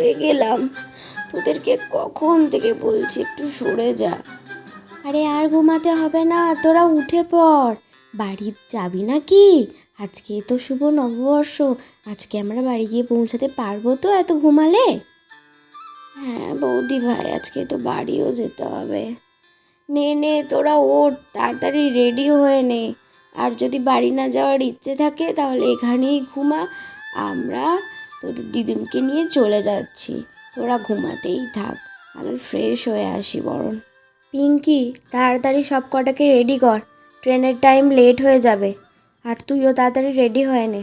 ঘুমাতে গেলাম। তোদেরকে কখন থেকে বলছি একটু সরে যা। আরে আর ঘুমাতে হবে না তোরা উঠে পড়। বাড়ি যাবি নাকি? আজকে তো শুভ নববর্ষ আজকে আমরা বাড়ি গিয়ে পৌঁছাতে পারব তো এত ঘুমালে? হ্যাঁ বৌদি ভাই আজকে তো বাড়িও যেতে হবে। নে নে তোরা ওঠ তাড়াতাড়ি রেডি হয়ে নে। আর যদি বাড়ি না যাওয়ার ইচ্ছে থাকে তাহলে এখানেই ঘুমা। আমরা তোদের দিদুনকে নিয়ে চলে যাচ্ছি। তোরা ঘুমাতেই থাক আমি ফ্রেশ হয়ে আসি বরং পিঙ্কি তাড়াতাড়ি সব কটাকে রেডি কর। ট্রেনের টাইম লেট হয়ে যাবে আর তুইও তাড়াতাড়ি রেডি হয়ে নে।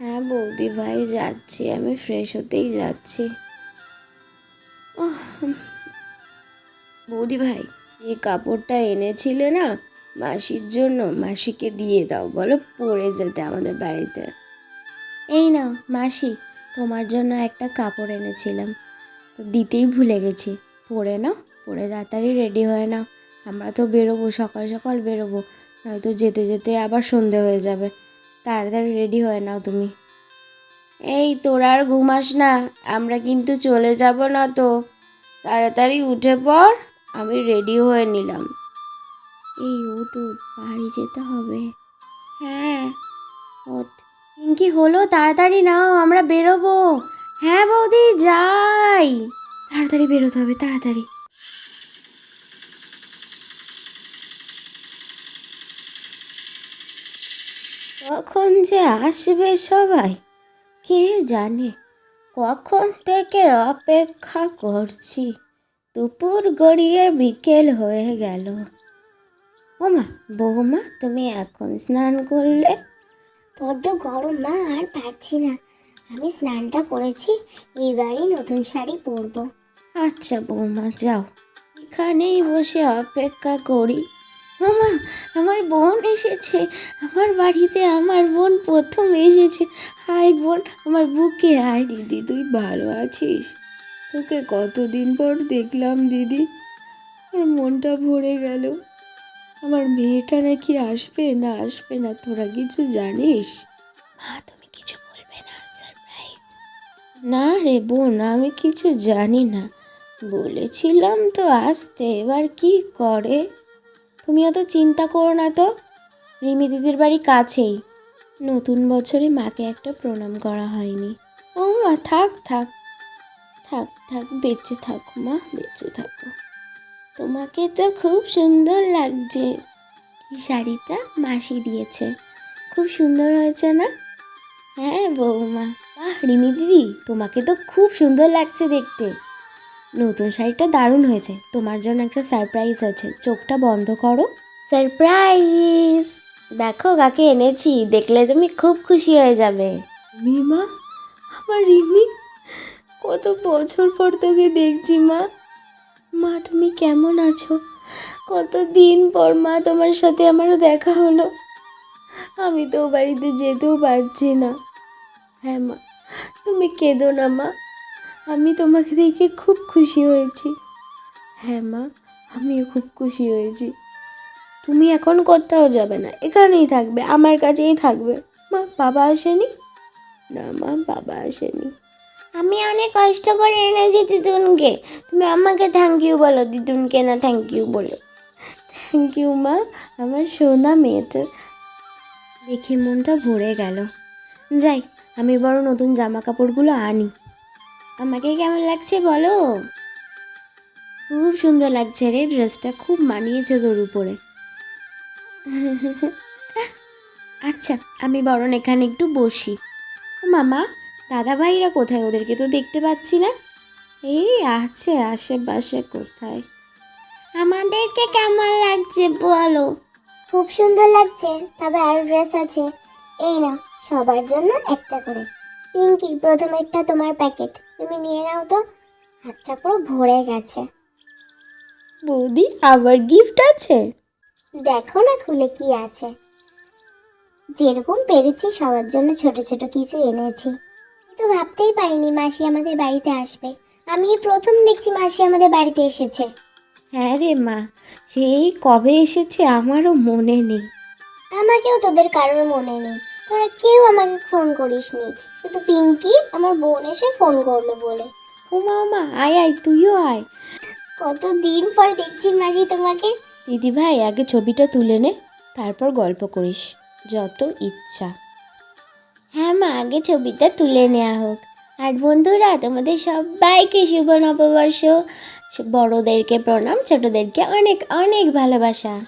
হ্যাঁ বৌদি ভাই যাচ্ছি আমি ফ্রেশ হতেই যাচ্ছি। বৌদি ভাই যে কাপড়টা এনেছিলে না মাসির জন্য মাসিকে দিয়ে দাও বলো পরে যেতে আমাদের বাড়িতে। এই নাও, মাসি, তোমার জন্য একটা কাপড় এনেছিলাম। তো দিতেই ভুলে গেছি। পরে নাও, পরে তাড়াতাড়ি রেডি হয়ে নাও। আমরা তো বেরোবো, সকাল সকাল বেরোবো। নয়তো যেতে যেতে আবার সন্ধে হয়ে যাবে। তাড়াতাড়ি রেডি হয়ে নাও তুমি। এই তোরা আর ঘুমাস না, আমরা কিন্তু চলে যাব না তো। তাড়াতাড়ি উঠে পড়, আমি রেডি হয়ে নিলাম। এই উঠ উঠ, বাড়ি যেতে হবে। হ্যাঁ ওঠ। পিঙ্কি হলো, তাড়াতাড়ি নাও, আমরা বেরোবো। হ্যাঁ বৌদি, যাই। তাড়াতাড়ি বেরোতে হবে, তাড়াতাড়ি। কখন যে আসবে সবাই, কে জানে? কখন থেকে অপেক্ষা করছি। দুপুর গড়িয়ে বিকেল হয়ে গেল। ওমা, বৌমা, তুমি এখন স্নান করলে? বড্ড গরম, মা, আর পারছি না। আমি স্নানটা করেছি, এবারই নতুন শাড়ি পরবো। আচ্ছা বৌমা, যাও। এখানেই বসে অপেক্ষা করি। মামা আমার বোন এসেছে। আমার বাড়িতে আমার বোন প্রথম এসেছে। হাই বোন, আমার বুকে আয় দিদি, তুই ভালো আছিস? তোকে কতদিন পর দেখলাম, দিদি। আমার মনটা ভরে গেল। আমার মেয়েটা নাকি আসবে? না আসবে না। তোরা কিছু জানিস? মা তুমি কিছু বলবে না সারপ্রাইজ না রে বোন আমি কিছু জানি না। বলেছিলাম তো আসতে এবার কি করে? তুমি অত চিন্তা করো না তো। রিমি দিদির বাড়ি কাছেই। নতুন বছরে মাকে একটা প্রণাম করা হয়নি। ও মা থাক থাক। থাক থাক বেঁচে থাকো মা বেঁচে থাকো। তোমাকে তো খুব সুন্দর লাগছে। এই শাড়িটা মাসি দিয়েছে। খুব সুন্দর হয়েছে না? হ্যাঁ বৌমা। বাহ রিমি দিদি তোমাকে তো খুব সুন্দর লাগছে দেখতে। নতুন শাড়িটা দারুণ হয়েছে। তোমার জন্য একটা সারপ্রাইজ আছে। চোখটা বন্ধ করো। সারপ্রাইজ দেখো কাকে এনেছি। দেখলে তুমি খুব খুশি হয়ে যাবে। মিমা আমার রিমি? কত বছর পর তোকে দেখছি মা। মা, তুমি কেমন আছো? কত দিন পর মা তোমার সাথে আমারও দেখা হলো। আমি তো বাড়িতে যেতেও পারছি না। হ্যাঁ মা, তুমি কেঁদো না মা। আমি তোমাকে দেখে খুব খুশি হয়েছি। হ্যাঁ মা, আমিও খুব খুশি হয়েছি। তুমি এখন কোথাও যাবে না, এখানেই থাকবে, আমার কাছেই থাকবে। মা, বাবা আসেনি? না মা, বাবা আসেনি। আমি অনেক কষ্ট করে এনেছি দিদুনকে। তুমি আমাকে থ্যাংক ইউ বলো, দিদুনকে না থ্যাংক ইউ বলে। থ্যাংক ইউ মা। আমার সোনা মেয়েটা। দেখে মনটা ভরে গেল। যাই, আমি বড় নতুন জামা কাপড়গুলো আনি। আমাকে কেমন লাগছে বলো? খুব সুন্দর লাগছে রে ড্রেসটা, খুব মানিয়েছে তোর উপরে। আচ্ছা আমি বরং এখানে একটু বসি। মামা দাদা ভাইরা কোথায়? ওদেরকে তো দেখতে পাচ্ছি না। এই আছে আশেপাশে কোথায়? আমাদেরকে কেমন লাগছে বলো? খুব সুন্দর লাগছে তবে আরও ড্রেস আছে। এই না সবার জন্য একটা করে। পিঙ্কি প্রথমেরটা তোমার প্যাকেট তুমি নিয়ে নাও তো। হাতটা পুরো ভরে গেছে। বৌদি আবার গিফট আছে? দেখো না খুলে কি আছে। যেরকম পেরেছি সবার জন্য ছোট ছোট কিছু এনেছি। তো ভাবতেই পারিনি মাসি আমাদের বাড়িতে আসবে। আমি প্রথম দেখছি মাসি আমাদের বাড়িতে এসেছে। হ্যাঁ রে মা সেই কবে এসেছে আমারও মনে নেই। আমাকেও তোদের কারোর মনে নেই। তোরা কেউ আমাকে ফোন করিসনি শুধু পিঙ্কি আমার বোন এসে ফোন করল বলে। ওমা ওমা আয় আয় তুইও আয়। কতদিন পর দেখছি মাসি তোমাকে। দিদি ভাই আগে ছবিটা তুলে নে তারপর গল্প করিস যত ইচ্ছা। আগে ছবিটা তুলে নেওয়া হোক। আর বন্ধুরা, তোমাদের সবাইকে শুভ নববর্ষ। বড়োদেরকে প্রণাম, ছোটোদেরকে অনেক অনেক ভালোবাসা।